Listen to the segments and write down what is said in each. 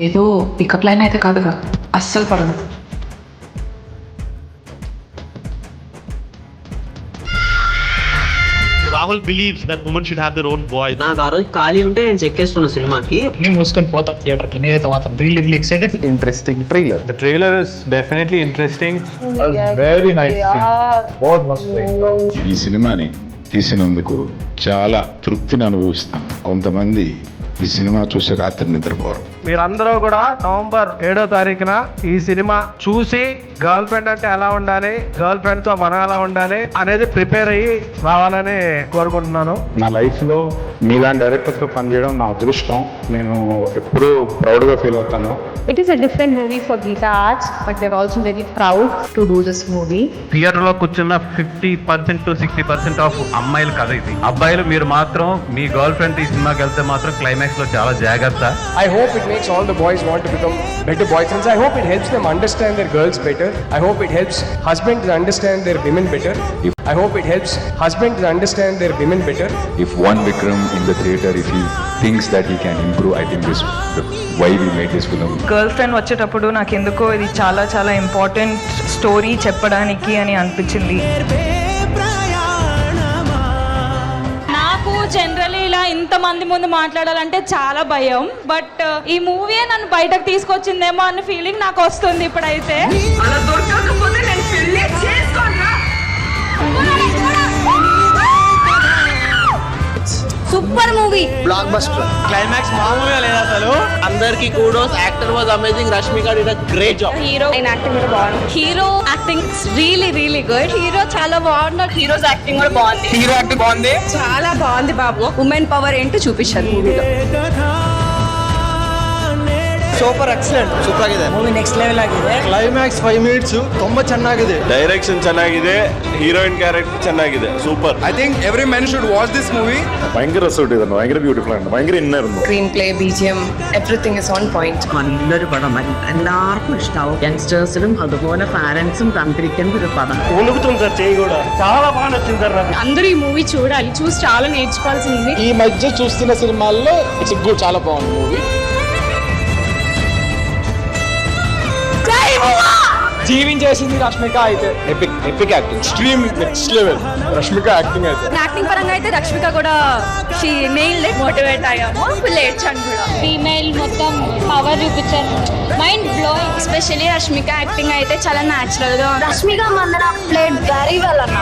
ఏదో pickup line అయితే కాదుగా. అస్సలు పడదు. Rahul believes that women should have their own voice. నాకు ఆ రోజు ఖాళీ ఉంటే నేను చెక్కేస్తున్నా సినిమాకి. నేను మూసుకొని పోతాం థియేటర్కి నేనైతే మాత్రం real real excited interesting trailer. The trailer is definitely interesting. Very nice బహుత్ మస్త్ ఈ సినిమాని తీసినందుకు చాలా తృప్తిని అనుభవిస్తాను కొంతమంది ఈ సినిమా చూసే రాత్రి నిద్రపోరు. మీరందరూ కూడా నవంబర్ ఏడో తారీఖున ఈ సినిమా చూసి గర్ల్ ఫ్రెండ్ అంటే ఎలా ఉండాలి గర్ల్ ఫ్రెండ్తో మనం ఎలా ఉండాలి అనేది ప్రిపేర్ అయ్యి రావాలని కోరుకుంటున్నాను. నా లైఫ్లో మీలాంటి డైరెక్టర్తో పనిచేయడం నా అదృష్టం. నేను ఎప్పుడూ ప్రౌడ్గా ఫీల్ అవుతాను. It is a different movie for Geeta Arts, but they're also very proud to do this movie. థియేటర్లో కూర్చున్న fifty percent to sixty percent of అమ్మాయిల కథ ఇది. అబ్బాయిలు మీరు మాత్రం మీ గర్ల్ ఫ్రెండ్ ఈ సినిమాకి వెళ్తే మాత్రం క్లైమాక్స్లో చాలా జాగ్రత్త. I hope it makes all the boys want to become better boyfriends I hope it helps them understand their girls better I hope it helps husband understand their women better I hope it helps husband understand their women better if one Vikram in the theatre if he thinks that he can improve I think this why we make this film girlfriend వచ్చేటప్పుడు నాకు ఎందుకో ఇది చాలా చాలా important story చెప్పడానికి అని అనిపించింది. నాకు జనరల్లీ ఇలా ఇంత మంది ముందు మాట్లాడాలంటే చాలా భయం బట్ ఈ మూవీ నన్ను బయటకు తీసుకొచ్చిందేమో అన్న ఫీలింగ్ నాకు వస్తుంది ఇప్పుడైతే. అలా సూపర్ మూవీ. క్లైమాక్స్ మామూలుగా లేదు అసలు. అందరికి kudos actor was amazing Rashmika did a great job hero acting కూడా బాగుంది. Hero acting really really good hero చాలా బాగున్నాడు హీరోస్ యాక్టింగ్ కూడా బాగుంది. హీరో యాక్టింగ్ బాగుంది. చాలా బాగుంది బాబు. ఉమెన్ పవర్ ఏంటో చూపించారు మూవీలో ಸೂಪರ್ ಎಕ್ಸಲೆಂಟ್ ಸೂಪರ್ ಆಗಿದೆ ಮೂವಿ ನೆಕ್ಸ್ಟ್ ಲೆವೆಲ್ ಆಗಿದೆ ಕ್ಲೈಮ್ಯಾಕ್ಸ್ ಫೈವ್ ಮಿನಿಟ್ಸ್ ತುಂಬಾ ಚೆನ್ನಾಗಿದೆ ಡೈರೆಕ್ಷನ್ ಚೆನ್ನಾಗಿದೆ ಹೀರೋಯಿನ್ ಕ್ಯಾರೆಕ್ಟರ್ ಚೆನ್ನಾಗಿದೆ super I think every men should watch this movie ഭയങ്കര രസമായിട്ട് ചെയ്തിട്ടുണ്ട് ഭയങ്കര ബ്യൂട്ടിഫുൾ ആണ് ഭയങ്കര ഇന്നായിരുന്നു screenplay BGM everything is on point നല്ലൊരു പടം എല്ലാവർക്കും ഇഷ്ടാവും യങ്സ്റ്റേഴ്സിനും അതുപോലെ പാരന്റ്സും കണ്ടിരിക്കുന്ന ഒരു പടം ఉనుకుతుంది సార్ చేయి కూడా చాలా బాగా నచ్చింది సార్ నాకు అందరూ ఈ మూవీ చూడాలి చూసి చాలా నేర్చుకోవాల్సింది ఈ మధ్య చూస్తున్న సినిమాల్లో ఇట్స్ గుడ్ చాలా బాగుంది మూవీ జీవించేసింది రష్మిక అయితే. Epic epic acting stream next level Rashmika acting అయితే. యాక్టింగ్ పరంగా అయితే రష్మిక కూడా షీ నెయిల్ మోటివేట్ అయ్యాము. ఫుల్ ఏడ్చాను కూడా. ఫీమేల్ మొత్తం పవర్ చూపించారు. Mind blowing especially Rashmika acting అయితే చాలా న్యాచురల్గా Rashmika Mandanna played very well అన్న.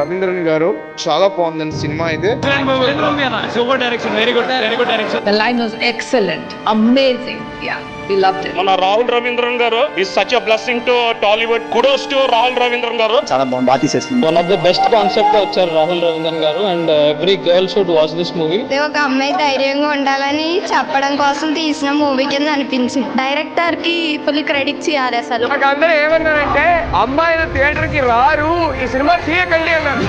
రవీంద్రన్ గారు చాలా బాగుందండి సినిమా అయితే super direction very good very good direction The line was excellent, amazing. Yeah, we loved it. మన Rahul Ravindran garu is such a blessing to Tollywood kudos to Rahul Ravindran garu. చాలా బాగుంది బాగా తీసేసింది one of the best concept వచ్చారు Rahul Ravindran garu and every girl should watch this movie ఒక అమ్మాయి ధైర్యంగా ఉండాలని చెప్పడం కోసం తీసిన మూవీ కింద అనిపించింది. డైరెక్టర్కి ఫుల్ క్రెడిట్స్ ఇవ్వాలి అసలు. అందరూ ఏమన్నారంటే అమ్మాయిలు థియేటర్కి రారు ఈ సినిమా తీయకండి అన్నారు.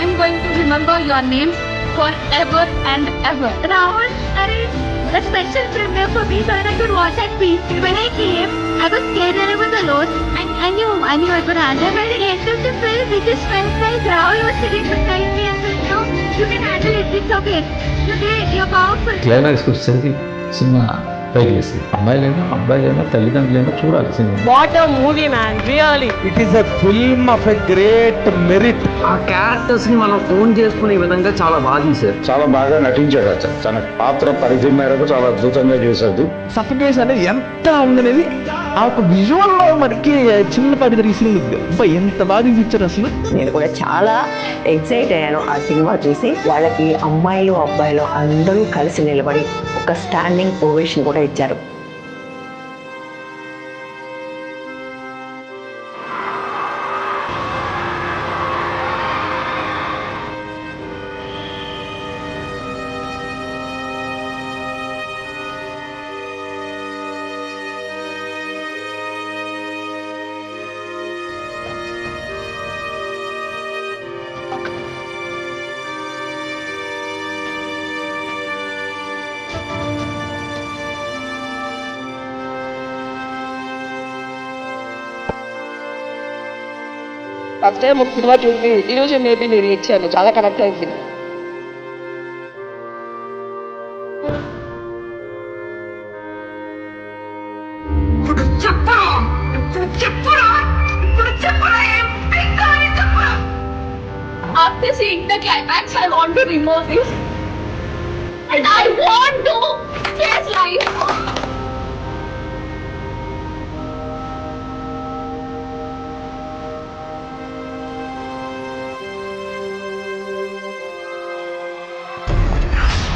I am going to remember your name forever and ever. Rahul, Arun, the special premiere for me so that I could watch at peace. When I came, I was scared that I was alone. I, I knew, I knew I could handle By the end of the film, it just felt like Rahul was sitting beside me and said, no, you can handle it, it's okay. Today, you're powerful. Clara is good, Sandeep. పైకి అమ్మాయిలైనా అబ్బాయిలైనా తల్లిదండ్రులైనా చూడాలి cinema. What a movie man really it is a film of a great merit ఆ క్యారెక్టర్స్ని మనం phone చేసుకునే విధంగా చాలా బాగా తీశారు. చాలా బాగా నటించాడు తన పాత్ర పరిధి మేరకు చాలా అద్భుతంగా చేశాడు. సఫికేస్ అనేది ఎంత ఉందనేది ఆ ఒక విజువల్లో మనకి చిన్నపాటి రీసింగ్ ఎంత బాగా చూపించారు అసలు. నేను కూడా చాలా ఎక్సైట్ అయ్యాను ఆ సినిమా చూసి. వాళ్ళకి అమ్మాయిలు అబ్బాయిలు అందరూ కలిసి నిలబడి ఒక స్టాండింగ్ ఓవేషన్ కూడా ఇచ్చారు. ఫస్ట్ టైం ఒక సినిమా చూసి ఈ రోజు మేబీ నేను ఇచ్చాను చాలా కనెక్ట్ అయింది After seeing the climax, I want to remove this. And I want to face life.